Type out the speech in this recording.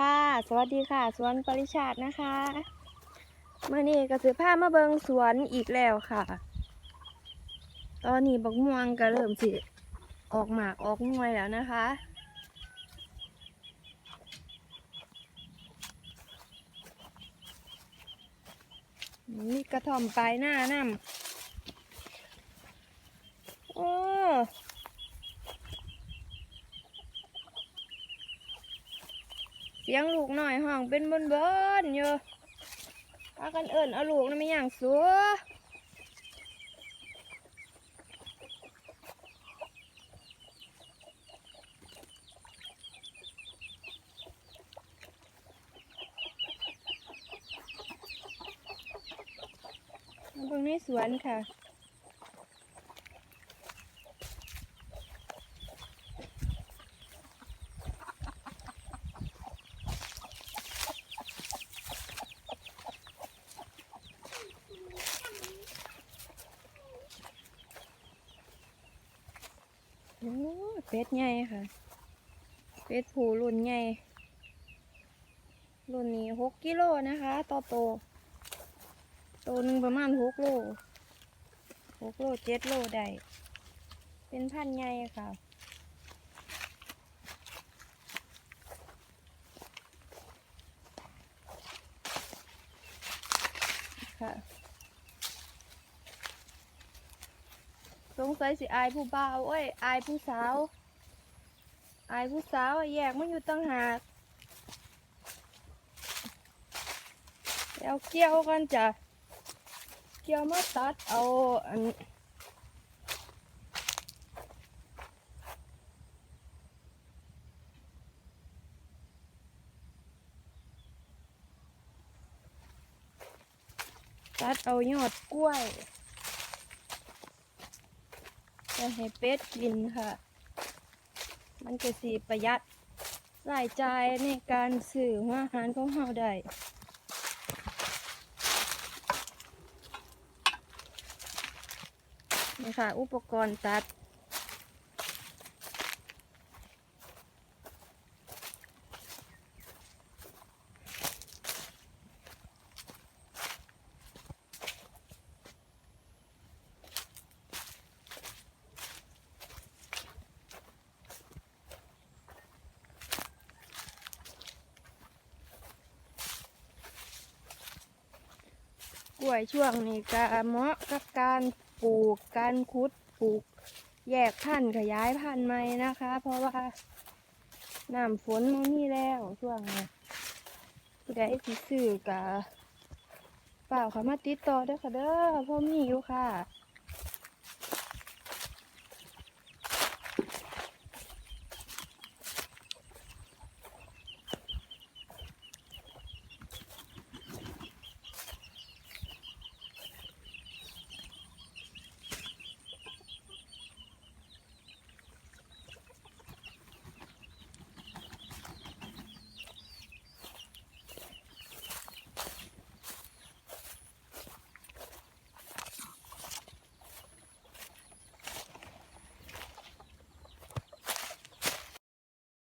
ค่ะ สวัสดีค่ะ สวนปริชาตินะคะเมื่อนี้ก็สือผ้ามาเบิงสวนอีกแล้วค่ะ ตอนนี้บักม่วงก็เริ่มสิออกหมากออกหน่วยแล้วนะคะมีกระท่อมปลายหน้าน้ำโอ้ เสียงลูกหน่อยห้องเป็นบนเบินๆอยู่พากันเอิญเอาลูกนั่นไม่อย่างสัวมาเบิ่งในสวนค่ะ โอ้เป็ดใหญ่ค่ะ เป็ดผูรุ่นใหญ่ รุ่นนี้หกกิโลนะคะ ต่อโตวตัวหนึ่งประมาณหกโลหกโลเจ็ดโลได้ เป็นพันใหญ่ค่ะค่ะ สงสัยสิอายผู้บ่าวเอ้ยอายผู้สาว อายผู้สาวแยกมันอยู่ตั้งหากเอาเกี่ยวกันจ้ะเกี่ยวมาตัดเอาอันตัดเอายอดกล้วย จะให้เป็ดกินค่ะ มันจะสีประหยัดรายจ่ายในการซื้ออาหารของเราได้นี่ค่ะ อุปกรณ์ตัด กล้วยช่วงนี้ก็เหมาะกับการปลูกการคุดปลูกแยกพันธุ์ขยายพันธุ์ใหม่นะคะ เพราะว่าน้ำฝนมันมีแล้วช่วงนี้ผู้ใดสิซื้อกับเปล่าเขามาติดต่อเด้อค่ะเด้อพ่อมีอยู่ค่ะ